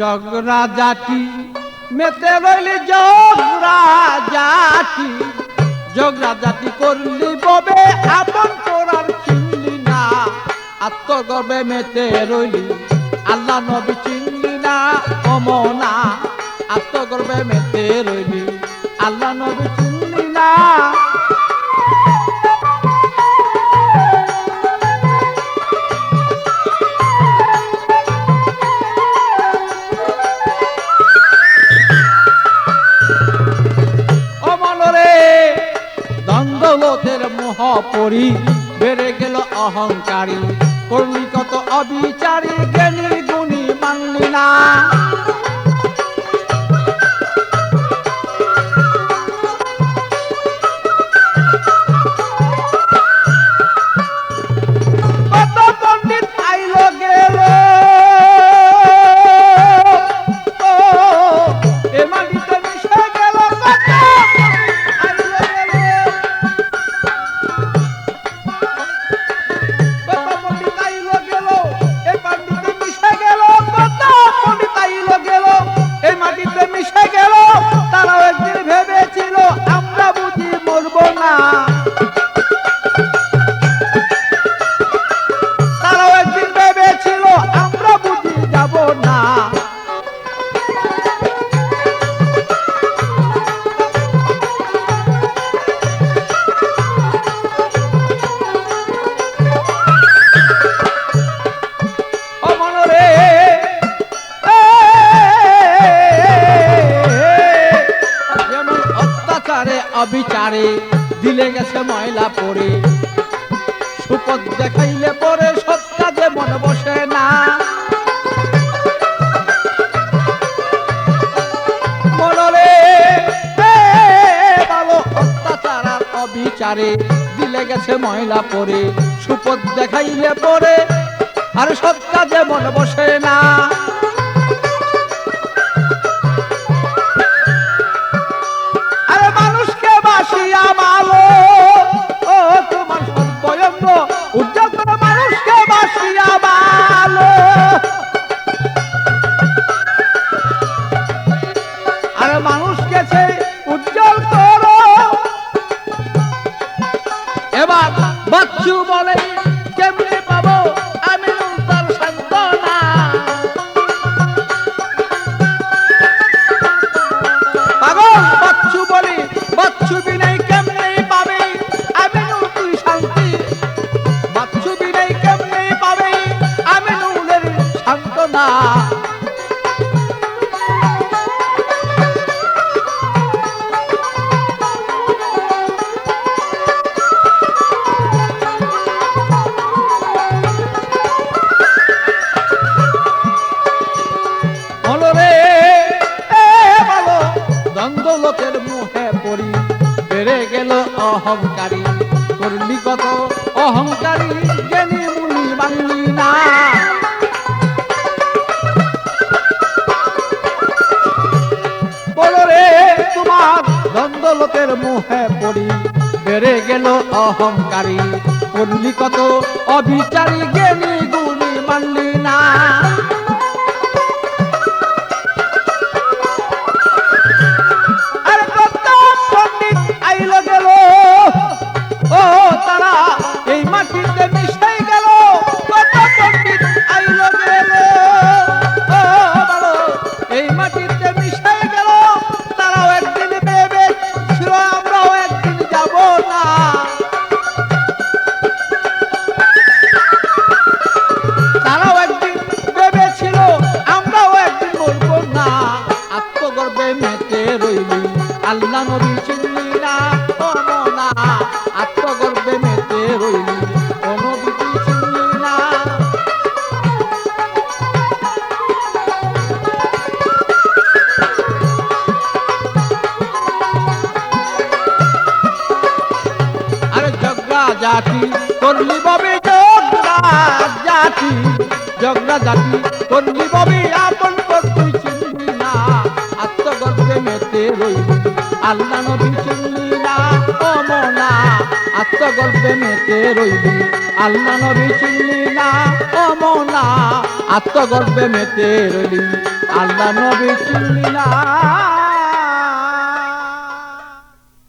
জগরা জাতি মেতে রইলি জগরা জাতি জগরা জাতি করলি ববে, আপন করার চিনলি না। আত্মগর্বে মেতে রইলি, আল্লাহ নবী চিনলি না, অমনা। আত্মগর্বে মেতে রইলি, আল্লাহ নবী পরি বেড়ে গেল অহংকারী। করলি কত অবিচারী জ্ঞানী গুণী মানলি না। অবিচারে দিলে গেছে ময়লা পরে সুপদ দেখাইলে পরে সব কাজে মন বসে না। অবিচারে দিলে গেছে ময়লা পরে সুপদ দেখাইলে পরে আর সব কাজে মন বসে না। এবার বাচ্চু বলে কেমনে পাবো অহংকারী, করলি কত অহংকারী জ্ঞানী মুনি বাংলি না। বলরে তোমার দ্বন্দ্বলোকের মুহে পড়ি, বেড়ে গেল অহংকারী, করলি কত অবিচারী জ্ঞানী গুণী মানলি না। রইলি আল্লাহ নবী চিনলি না কোনো না আত্মগর্বে মেতে রইলি চিনলি না আরে জগরা জাতি, করলি ববি জগরা জাতি জগরা জাতি, করলি ববি আপন তুই চিনলি না আত্মগর্বে মেতে রইলি। আল্লাহ নবী চিল্লা না ও মোনা গল্পে মেতে রইলি আল্লাহ নবী চিল্লা না ও মোনা গল্পে মেতে রইলি আল্লাহ নবী চিল্লা